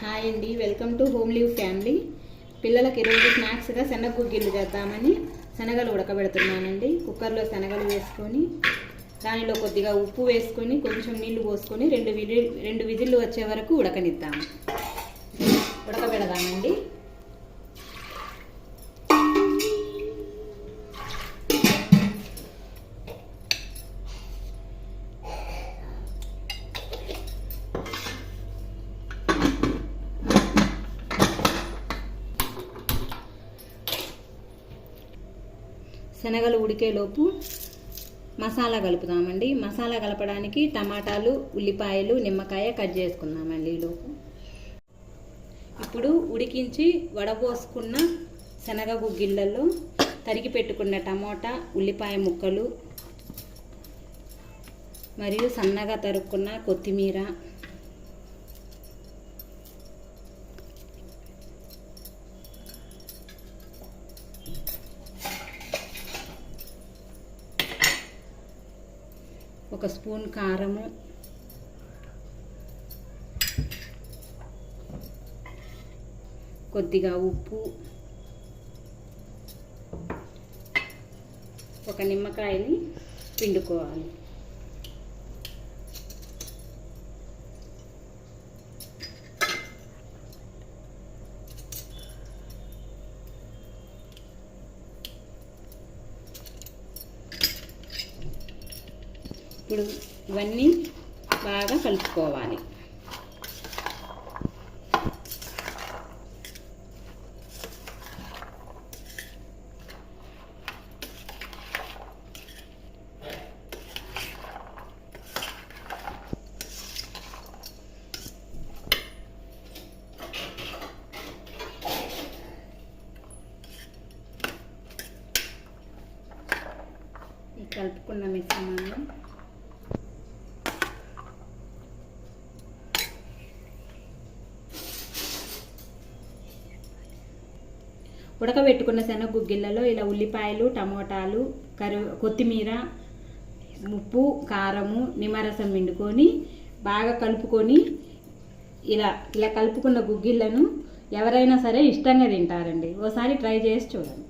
Hi అండి welcome to home leave family. పిల్లలకి ఈరోజు స్నాక్స్గా శనగ గుగ్గిళ్ళు చేద్దామని శనగలు ఉడకబెడుతున్నానండి. కుక్కర్లో శనగలు వేసుకొని దానిలో కొద్దిగా ఉప్పు వేసుకొని కొంచెం నీళ్ళు పోసుకొని రెండు విజి రెండు విజిల్లు వచ్చే వరకు ఉడకనిద్దాము ఉడకబెడదామండి. శనగలు ఉడికేలోపు మసాలా కలుపుదామండి మసాలా కలపడానికి టమాటాలు ఉల్లిపాయలు నిమ్మకాయ కట్ చేసుకుందామండి ఈలోపు ఇప్పుడు ఉడికించి వడబోసుకున్న శనగ గిళ్ళల్లో తరిగి పెట్టుకున్న టమోటా ఉల్లిపాయ ముక్కలు మరియు సన్నగా తరుక్కున్న కొత్తిమీర ఒక స్పూన్ కారము. కొద్దిగా ఉప్పు. ఒక నిమ్మకాయని పిండుకోవాలి. ఇప్పుడు ఇవన్నీ బాగా కలుపుకోవాలి. కలుపుకున్న మిశ్రమాన్ని ఉడకబెట్టుకున్న శనగ గుగ్గిళ్ళలో ఇలా ఉల్లిపాయలు టమోటాలు కరి కొత్తిమీర ఉప్పు కారము నిమ్మరసం పిండుకొని బాగా కలుపుకొని ఇలా ఇలా కలుపుకున్న గుగ్గిళ్ళను ఎవరైనా సరే ఇష్టంగా తింటారండి. ఓసారి ట్రై చేసి చూడండి.